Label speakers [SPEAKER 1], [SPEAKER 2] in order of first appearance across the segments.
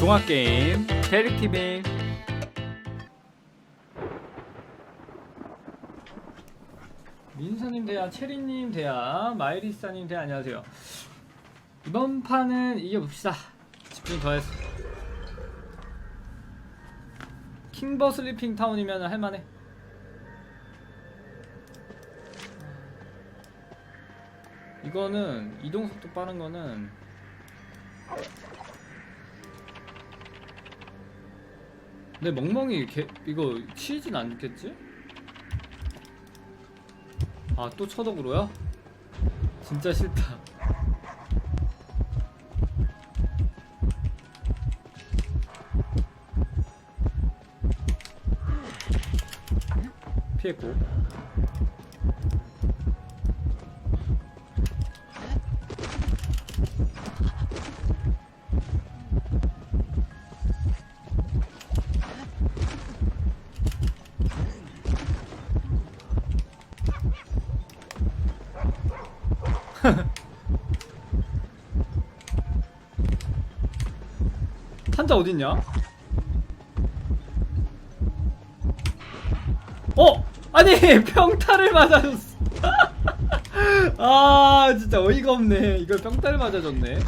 [SPEAKER 1] 종합게임 페릭티빙 민서님 대야 체리님 대야 마이리사님 대야 안녕하세요. 이번 판은 이겨봅시다. 집중 더해서. 킹버 슬리핑 타운이면 할만해. 이거는 이동 속도 빠른 거는 근데 멍멍이 개, 이거 치진 않겠지? 아 또 쳐덕으로야? 진짜 싫다 피했고 탄자 어딨냐? 어! 아니 평타를 맞아줬어 아 진짜 어이가 없네 이걸 평타를 맞아줬네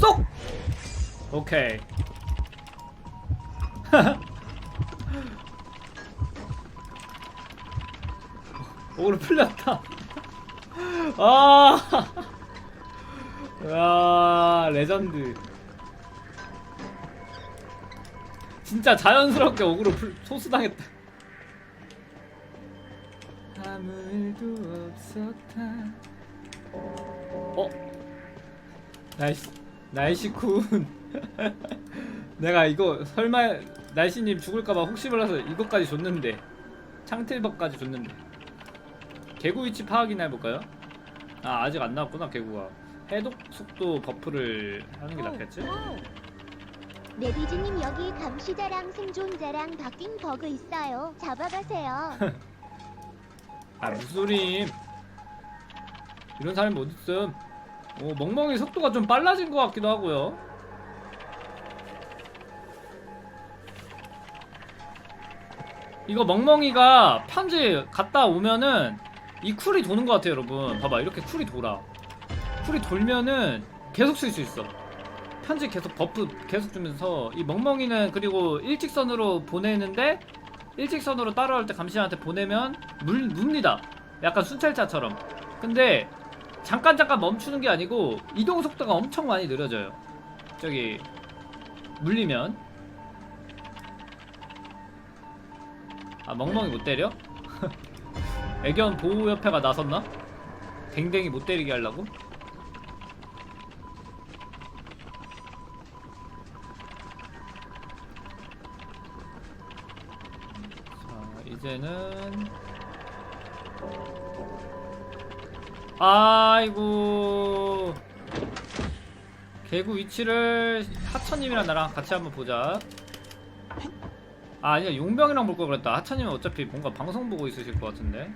[SPEAKER 1] 쏙! 오케이 오늘 풀렸다. 아, 야 레전드. 진짜 자연스럽게 어그로 풀, 소수당했다. 아무 일도 없었다. 어? 날씨, 날씨군. 내가 이거 설마 날씨님 죽을까봐 혹시 몰라서 이것까지 줬는데 창틀법까지 줬는데 개구 위치 파악이나 해볼까요? 아 아직 안 나왔구나 개구가 해독 속도 버프를 하는 게 낫겠지?
[SPEAKER 2] 레디즈님 여기 감시자랑 생존자랑 바뀐 버그 있어요. 잡아가세요.
[SPEAKER 1] 아 무슨 소림 이런 사람이 어딨음 어 멍멍이 속도가 좀 빨라진 것 같기도 하고요 이거 멍멍이가 편지 갔다 오면은 이 쿨이 도는 것 같아요 여러분. 봐봐 이렇게 쿨이 돌아. 쿨이 돌면은 계속 쓸 수 있어. 편지 계속 버프 계속 주면서. 이 멍멍이는 그리고 일직선으로 보내는데 일직선으로 따라올 때 감시한테 보내면 물, 뭅니다. 약간 순찰차처럼. 근데 잠깐 잠깐 멈추는 게 아니고 이동 속도가 엄청 많이 느려져요. 저기 물리면 아 멍멍이 못 때려? 애견 보호협회가 나섰나? 댕댕이 못 때리게 하려고? 자 이제는 아이고 개구 위치를 하천님이랑 나랑 같이 한번 보자 아 아니야. 용병이랑 볼 걸 그랬다. 하천님은 어차피 뭔가 방송 보고 있으실 것 같은데.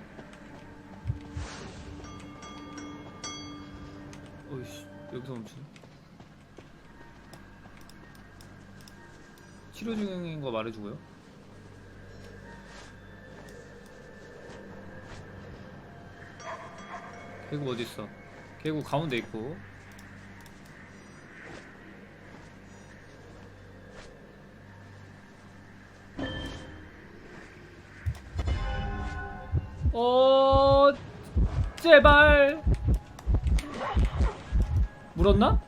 [SPEAKER 1] 어이씨 여기서 멈추네. 치료 중인 거 말해주고요. 개구 어디 있어? 개구 가운데 있고. 제발. 물었나?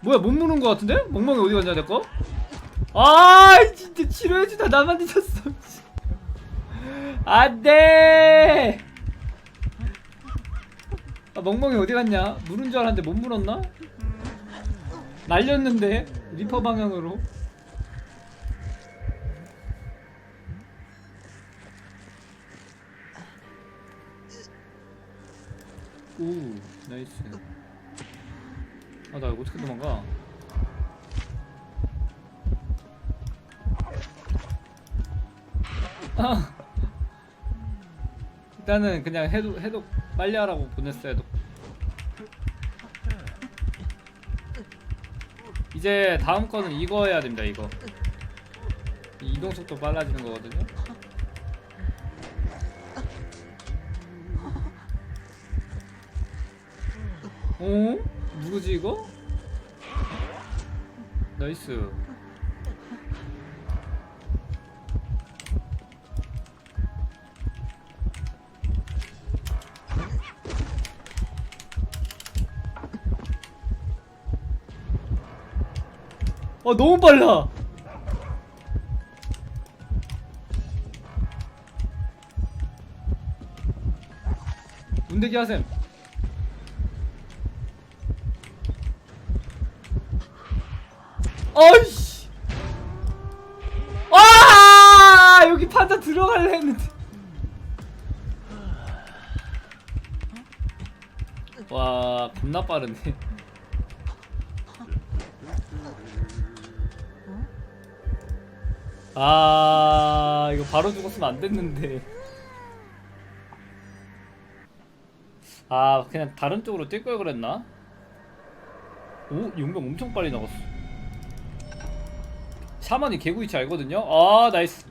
[SPEAKER 1] 뭐야 못 무는 거 같은데? 멍멍이 어디 갔냐 내 거? 아 진짜 치료해주다 나만 잊었어. 안돼. 아 멍멍이 어디 갔냐? 물은 줄 알았는데 못 물었나? 날렸는데 리퍼 방향으로 오 나이스. 아 나 이거 어떻게 도망가? 아! 일단은 그냥 해독 해독 빨리 하라고 보냈어요 해독 이제 다음 거는 이거 해야 됩니다 이거. 이동 속도 빨라지는 거거든요. 어? 누구지 이거? 나이스 어 너무 빨라 문대기 하셈 어이씨. 아 여기 판자 들어갈래 했는데. 와 겁나 빠르네. 아 이거 바로 죽었으면 안 됐는데. 아 그냥 다른 쪽으로 뛸 걸 그랬나? 오 용병 엄청 빨리 나갔어 샤먼이 개구이치 알거든요. 아 나이스